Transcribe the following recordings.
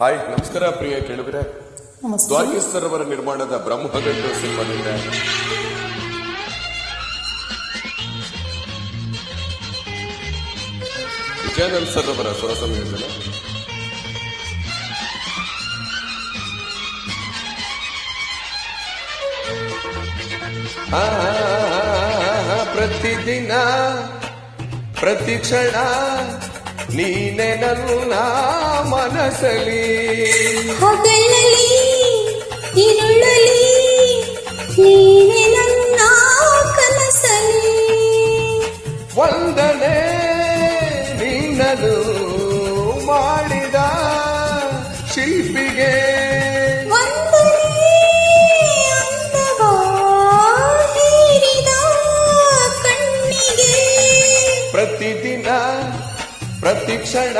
Hi ನಮಸ್ಕಾರ ಪ್ರಿಯ ಕೇಳಿದ್ರೆ ನಮಸ್ತೆ. ಸರೋವರ ನಿರ್ಮಾಣದ ಬ್ರಹ್ಮಗಂಡು ಸಿನಿಮಾದಿಂದ ವಿಜಯಾನಂದ್ ಸರ್ ಅವರ ಸ್ವರ ಸಂಯೋಜನೆ. ಪ್ರತಿದಿನ ಪ್ರತಿ ಕ್ಷಣ ನೀನೆ ನನ್ನ ಮನಸಲಿ ಹಗಲಲಿ ಇರುಳಲಿ ನೀನೆ ನನ್ನ ಕನಸಲಿ ವಂದನೆ ನಿನ್ನದು ಮಾಡಿದ ಶಿಲ್ಪಿಗೆ. ಪ್ರತಿದಿನ ಪ್ರತಿ ಕ್ಷಣ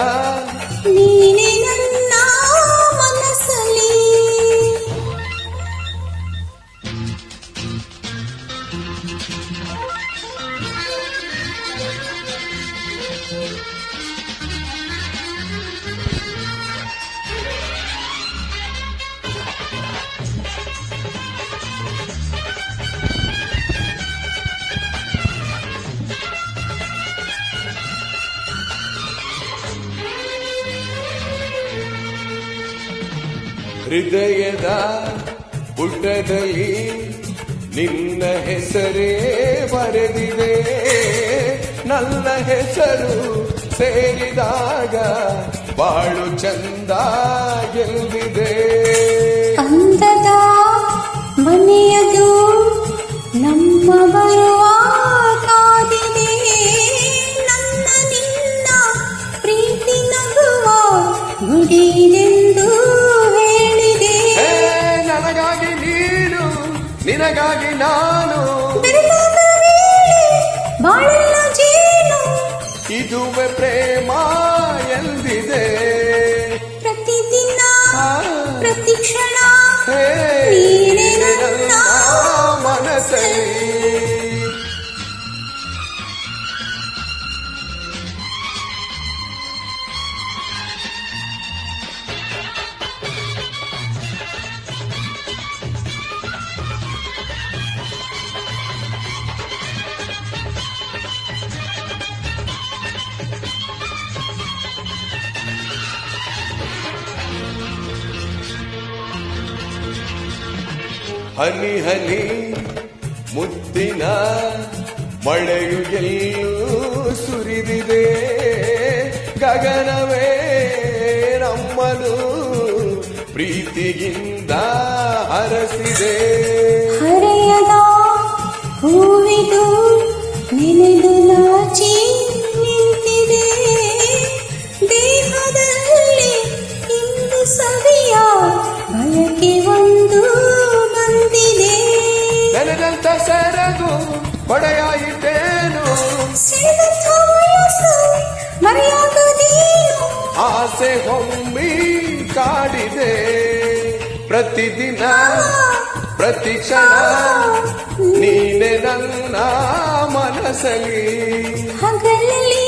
ಹೃದಯದ ಪುಟದಲ್ಲಿ ನಿನ್ನ ಹೆಸರೇ ಬರೆದಿದೆ. ನನ್ನ ಹೆಸರು ಸೇರಿದಾಗ ಬಾಳು ಚಂದ ಗೆಲ್ದಿದೆ ಅಂದದ ಮನೆಯದು ನಮ್ಮ ಬರುವ ಕಾದಿದೆ. ನನ್ನ ನಿನ್ನ ಪ್ರೀತಿ ನಗುವ ಗುಡಿದೆಂದು ನಿನಗಾಗಿ ನಾನು ಇದುವೆ ಪ್ರೇಮ ಎಂದಿದೆ. ಹನಿ ಹನಿ ಮುತ್ತಿನ ಮಳೆಯು ಎಲ್ಲೂ ಸುರಿದಿದೆ. ಗಗನವೇ ನಮ್ಮನು ಪ್ರೀತಿಗಿಂದ ಹರಸಿದೆ. ಹೂವಿದು ನೆನೆದು ಆಸೆ ಹೊಮ್ಮಿ ಕಾಡಿದೆ ಪ್ರತಿದಿನ ಪ್ರತಿ ಕ್ಷಣ ನೀನೆ ನನ್ನ ಮನಸ್ಸಲ್ಲಿ ಹಗಲಲ್ಲಿ